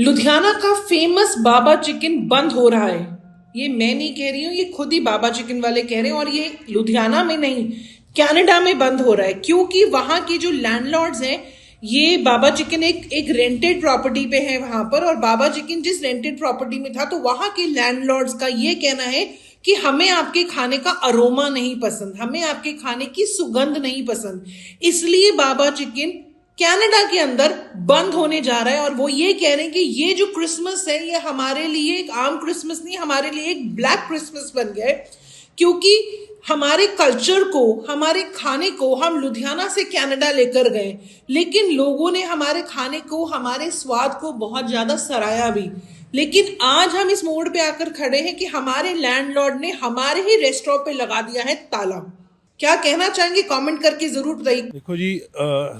लुधियाना का फ़ेमस बाबा चिकन बंद हो रहा है। ये मैं नहीं कह रही हूँ, ये खुद ही बाबा चिकन वाले कह रहे हैं और ये लुधियाना में नहीं, कनाडा में बंद हो रहा है। क्योंकि वहाँ के जो लैंडलॉर्ड्स हैं, ये बाबा चिकन एक एक रेंटेड प्रॉपर्टी पे है वहाँ पर और बाबा चिकन जिस रेंटेड प्रॉपर्टी में था तो वहाँ के लैंडलॉर्ड्स का ये कहना है कि हमें आपके खाने का अरोमा नहीं पसंद, हमें आपके खाने की सुगंध नहीं पसंद। इसलिए बाबा चिकन कनाडा के अंदर बंद होने जा रहा है और वो ये कह रहे हैं कि ये जो क्रिसमस है, ये हमारे लिए एक आम क्रिसमस नहीं, हमारे लिए एक ब्लैक क्रिसमस बन गया है। क्योंकि हमारे कल्चर को, हमारे खाने को हम लुधियाना से कनाडा लेकर गए, लेकिन लोगों ने हमारे खाने को, हमारे स्वाद को बहुत ज़्यादा सराहा भी। लेकिन आज हम इस मोड़ पे आकर खड़े हैं कि हमारे लैंडलॉर्ड ने हमारे ही रेस्टोरेंट पे लगा दिया है ताला। क्या कहना चाहेंगे कमेंट करके जरूर बताइए ਦੇਖੋ ਜੀ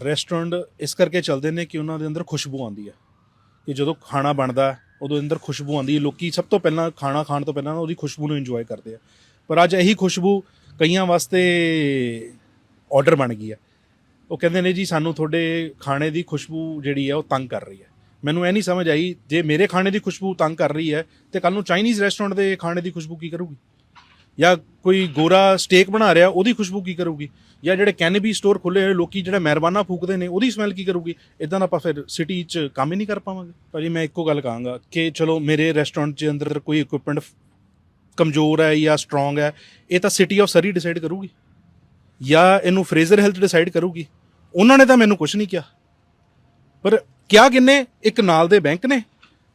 ਰੈਸਟੋਰੈਂਟ ਇਸ ਕਰਕੇ ਚੱਲਦੇ ਨੇ ਕਿ ਉਹਨਾਂ ਦੇ ਅੰਦਰ ਖੁਸ਼ਬੂ ਆਉਂਦੀ ਹੈ ਕਿ ਜਦੋਂ ਖਾਣਾ ਬਣਦਾ ਹੈ, ਉਦੋਂ ਅੰਦਰ ਖੁਸ਼ਬੂ ਆਉਂਦੀ ਹੈ ਲੋਕੀ ਸਭ ਤੋਂ ਪਹਿਲਾਂ ਖਾਣਾ ਖਾਣ ਤੋਂ ਪਹਿਲਾਂ ਨਾ ਉਹਦੀ ਖੁਸ਼ਬੂ ਨੂੰ ਇੰਜੋਏ ਕਰਦੇ ਆ ਪਰ ਅੱਜ ਇਹੀ ਖੁਸ਼ਬੂ ਕਈਆਂ ਵਾਸਤੇ ਆਰਡਰ ਬਣ ਗਈ ਹੈ ਉਹ ਕਹਿੰਦੇ ਨੇ ਜੀ ਸਾਨੂੰ ਤੁਹਾਡੇ ਖਾਣੇ ਦੀ ਖੁਸ਼ਬੂ ਜਿਹੜੀ ਹੈ ਉਹ ਤੰਗ ਕਰ ਰਹੀ ਹੈ ਮੈਨੂੰ ਇਹ ਨਹੀਂ ਸਮਝ ਆਈ ਜੇ ਮੇਰੇ ਖਾਣੇ ਦੀ ਖੁਸ਼ਬੂ ਤੰਗ ਕਰ ਰਹੀ ਹੈ ਤੇ ਕੱਲ ਨੂੰ ਚਾਈਨੀਜ਼ ਰੈਸਟੋਰੈਂਟ ਦੇ ਖਾਣੇ ਦੀ ਖੁਸ਼ਬੂ ਕੀ ਕਰੂਗੀ ਜਾਂ ਕੋਈ ਗੋਰਾ ਸਟੇਕ ਬਣਾ ਰਿਹਾ, ਉਹਦੀ ਖੁਸ਼ਬੂ ਕੀ ਕਰੂਗੀ? ਜਾਂ ਜਿਹੜੇ ਕੈਨੇਬੀ ਸਟੋਰ ਖੁੱਲੇ ਹੋਏ, ਲੋਕੀ ਜਿਹੜਾ ਮਹਿਰਬਾਨਾ ਫੂਕਦੇ ਨੇ, ਉਹਦੀ ਸਮੈਲ ਕੀ ਕਰੂਗੀ? ਇਦਾਂ ਦਾ ਆਪਾਂ ਫਿਰ ਸਿਟੀ 'ਚ ਕੰਮ ਹੀ ਨਹੀਂ ਕਰ ਪਾਵਾਂਗੇ। ਭਾਜੀ, ਮੈਂ ਇੱਕੋ ਗੱਲ ਕਹਾਂਗਾ ਕਿ ਚਲੋ, ਮੇਰੇ ਰੈਸਟੋਰੈਂਟ 'ਚ ਅੰਦਰ ਕੋਈ ਇਕਵਿਪਮੈਂਟ ਕਮਜ਼ੋਰ ਹੈ ਜਾਂ ਸਟਰੋਂਗ ਹੈ, ਇਹ ਤਾਂ ਸਿਟੀ ਆਫ ਸਰੀ ਡਿਸਾਈਡ ਕਰੂਗੀ। ਜਾਂ ਇਹਨੂੰ ਫਰੇਜ਼ਰ ਹੈਲਥ ਡਿਸਾਈਡ ਕਰੂਗੀ। ਉਹਨਾਂ ਨੇ ਤਾਂ ਮੈਨੂੰ ਕੁਝ ਨਹੀਂ ਕਿਹਾ। ਪਰ ਕਿਆ ਕਿੰਨੇ? ਇੱਕ ਨਾਲ ਦੇ ਬੈਂਕ ਨੇ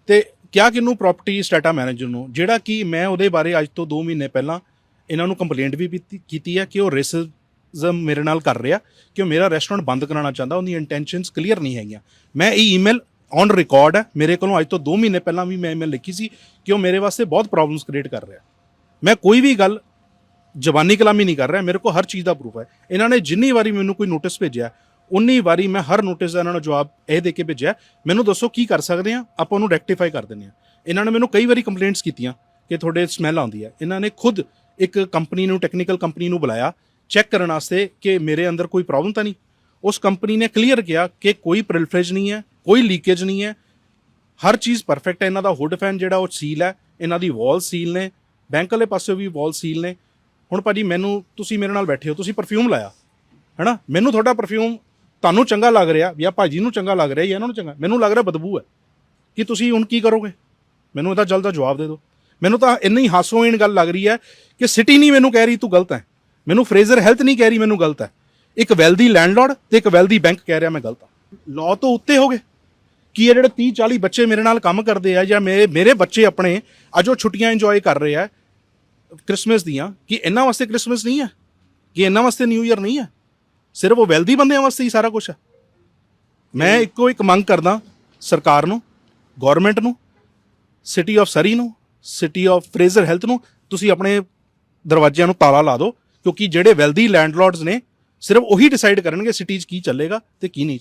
ਤੇ ਕਿਆ ਕਿੰਨੂੰ ਪ੍ਰਾਪਰਟੀ ਸਟਾਟਾ ਮੈਨੇਜਰ ਨੂੰ? ਜਿਹੜਾ ਕਿ ਮੈਂ ਉਹਦੇ ਬਾਰੇ ਅੱਜ ਤੋਂ 2 ਮਹੀਨੇ ਪਹਿਲਾਂ ਇਹਨਾਂ ਨੂੰ ਕੰਪਲੇਂਟ ਵੀ ਕੀਤੀ- ਕੀਤੀ ਹੈ ਕਿ ਉਹ ਰੇਸਿਜ਼ਮ ਮੇਰੇ ਨਾਲ ਕਰ ਰਿਹਾ, ਕਿ ਉਹ ਮੇਰਾ ਰੈਸਟੋਰੈਂਟ ਬੰਦ ਕਰਾਉਣਾ ਚਾਹੁੰਦਾ, ਉਹਦੀ ਇੰਟੈਂਸ਼ਨਸ ਕਲੀਅਰ ਨਹੀਂ ਹੈਗੀਆਂ। ਮੈਂ ਇਹ ਈਮੇਲ ਔਨ ਰਿਕਾਰਡ ਹੈ ਮੇਰੇ ਕੋਲੋਂ ਅੱਜ ਤੋਂ 2 ਮਹੀਨੇ ਪਹਿਲਾਂ ਵੀ ਮੈਂ ਈਮੇਲ ਲਿਖੀ ਸੀ ਕਿ ਉਹ ਮੇਰੇ ਵਾਸਤੇ ਬਹੁਤ ਪ੍ਰੋਬਲਮਸ ਕ੍ਰੀਏਟ ਕਰ ਰਿਹਾ। ਮੈਂ ਕੋਈ ਵੀ ਗੱਲ ਜ਼ਬਾਨੀ ਕਲਾਮੀ ਨਹੀਂ ਕਰ ਰਿਹਾ, ਮੇਰੇ ਕੋਲ ਹਰ ਚੀਜ਼ ਦਾ ਪ੍ਰੂਫ ਹੈ। ਇਹਨਾਂ ਨੇ ਜਿੰਨੀ ਵਾਰੀ ਮੈਨੂੰ ਕੋਈ ਨੋਟਿਸ ਭੇਜਿਆ, ਉਨੀ ਵਾਰੀ ਮੈਂ ਹਰ ਨੋਟਿਸ ਦਾ ਇਹਨਾਂ ਨੂੰ ਜਵਾਬ ਇਹ ਦੇ ਕੇ ਭੇਜਿਆ, ਮੈਨੂੰ ਦੱਸੋ ਕੀ ਕਰ ਸਕਦੇ ਆ? ਆਪਾਂ ਉਹਨੂੰ ਰੈਕਟੀਫਾਈ ਕਰ ਦਿੰਦੇ ਆ। ਇਹਨਾਂ ਨੇ ਮੈਨੂੰ ਕਈ ਵਾਰੀ ਕੰਪਲੇਂਟਸ ਕੀਤੀਆਂ ਕਿ ਤੁਹਾਡੇ ਸਮੈਲ ਆਉਂਦੀ ਹੈ। ਇਹਨਾਂ ਨੇ ਖੁਦ ਇੱਕ ਕੰਪਨੀ ਨੂੰ ਟੈਕਨੀਕਲ ਕੰਪਨੀ ਨੂੰ ਬੁਲਾਇਆ ਚੈੱਕ ਕਰਨ ਵਾਸਤੇ ਕਿ ਮੇਰੇ ਅੰਦਰ ਕੋਈ ਪ੍ਰੋਬਲਮ ਤਾਂ ਨਹੀਂ। ਉਸ ਕੰਪਨੀ ਨੇ ਕਲੀਅਰ ਕਿਹਾ ਕਿ ਕੋਈ ਪ੍ਰਿਲਫਰੇਜ ਨਹੀਂ ਹੈ, ਕੋਈ ਲੀਕੇਜ ਨਹੀਂ ਹੈ। ਹਰ ਚੀਜ਼ ਪਰਫੈਕਟ ਹੈ। ਇਹਨਾਂ ਦਾ ਹੁੱਡ ਫੈਨ ਜਿਹੜਾ, ਉਹ ਸੀਲ ਹੈ। ਇਹਨਾਂ ਦੀ ਵਾਲ ਸੀਲ ਨੇ। ਬੈਂਕ ਵਾਲੇ ਪਾਸੇ ਵੀ ਵਾਲ ਸੀਲ ਨੇ। ਹੁਣ ਭਾਜੀ, ਮੈਨੂੰ ਤੁਸੀਂ ਮੇਰੇ ਨਾਲ ਬੈਠੇ ਹੋ, ਤੁਸੀਂ ਪਰਫਿਊਮ ਲਾਇਆ। ਹੈਨਾ? ਮੈਨੂੰ ਤੁਹਾਡਾ ਪਰਫਿਊਮ ਤੁਹਾਨੂੰ ਚੰਗਾ ਲੱਗ ਰਿਹਾ, ਜਾਂ ਭਾਜੀ ਨੂੰ ਚੰਗਾ ਲੱਗ ਰਿਹਾ, ਜਾਂ ਇਹਨਾਂ ਨੂੰ ਚੰਗਾ ਮੈਨੂੰ ਲੱਗ ਰਿਹਾ ਬਦਬੂ ਹੈ। ਕਿ ਤੁਸੀਂ ਹੁਣ ਕੀ ਕਰੋਗੇ? ਮੈਨੂੰ ਇਹਦਾ ਜਲਦ ਦਾ ਜਵਾਬ ਦੇ ਦਿਓ। ਮੈਨੂੰ ਤਾਂ ਇੰਨੀ ਹਾਸੋਹੀਣ ਗੱਲ ਲੱਗ ਰਹੀ ਹੈ ਕਿ ਸਿਟੀ ਨਹੀਂ ਮੈਨੂੰ ਕਹਿ ਰਹੀ ਤੂੰ ਗਲਤ ਹੈ। ਮੈਨੂੰ ਫਰੇਜ਼ਰ ਹੈਲਥ ਨਹੀਂ ਕਹਿ ਰਹੀ ਮੈਨੂੰ ਗਲਤ ਹੈ। ਇੱਕ ਵੈਲਦੀ ਲੈਂਡਲॉर्ड ਤੇ ਇੱਕ ਵੈਲਦੀ ਬੈਂਕ ਕਹਿ ਰਿਹਾ ਮੈਂ ਗਲਤ ਹਾਂ। ਲਾਅ ਤੋਂ ਉੱਤੇ ਹੋ ਗਏ। ਕੀ ਇਹ ਜਿਹੜੇ 30 40 ਬੱਚੇ ਮੇਰੇ ਨਾਲ ਕੰਮ ਕਰਦੇ ਆ ਜਾਂ ਮੇਰੇ ਮੇਰੇ ਬੱਚੇ ਆਪਣੇ ਅੱਜ ਉਹ ਛੁੱਟੀਆਂ ਇੰਜੋਏ ਕਰ ਰਹੇ ਆ ਕ੍ਰਿਸਮਸ ਦੀਆਂ ਕਿ ਇਹਨਾਂ ਵਾਸਤੇ ਕ੍ਰਿਸਮਸ ਨਹੀਂ ਹੈ? ਕਿ ਇਹਨਾਂ ਵਾਸਤੇ ਨਿਊ ਇਅਰ ਨਹੀਂ ਹੈ? ਸਿਰਫ ਉਹ ਵੈਲਦੀ ਬੰਦਿਆਂ ਵਾਸਤੇ ਹੀ ਸਾਰਾ ਕੁਝ ਹੈ। ਮੈਂ ਇੱਕੋ ਇੱਕ ਮੰਗ ਕਰਦਾ ਸਰਕਾਰ ਨੂੰ ਗਵਰਨਮੈਂਟ ਨੂੰ ਸਿਟੀ ਆਫ ਸਰੀ ਨੂੰ ਸਿਟੀ ਆਫ ਫਰੇਜ਼ਰ ਹੈਲਥ ਨੂੰ, ਤੁਸੀਂ ਆਪਣੇ ਦਰਵਾਜ਼ਿਆਂ ਨੂੰ ਤਾਲਾ ਲਾ ਦਿਓ, ਕਿਉਂਕਿ ਜਿਹੜੇ ਵੈਲਦੀ ਲੈਂਡਲਾਰਡਸ ਨੇ, ਸਿਰਫ ਉਹੀ ਡਿਸਾਈਡ ਕਰਨਗੇ ਸਿਟੀ 'ਚ ਕੀ ਚੱਲੇਗਾ ਤੇ ਕੀ ਨਹੀਂ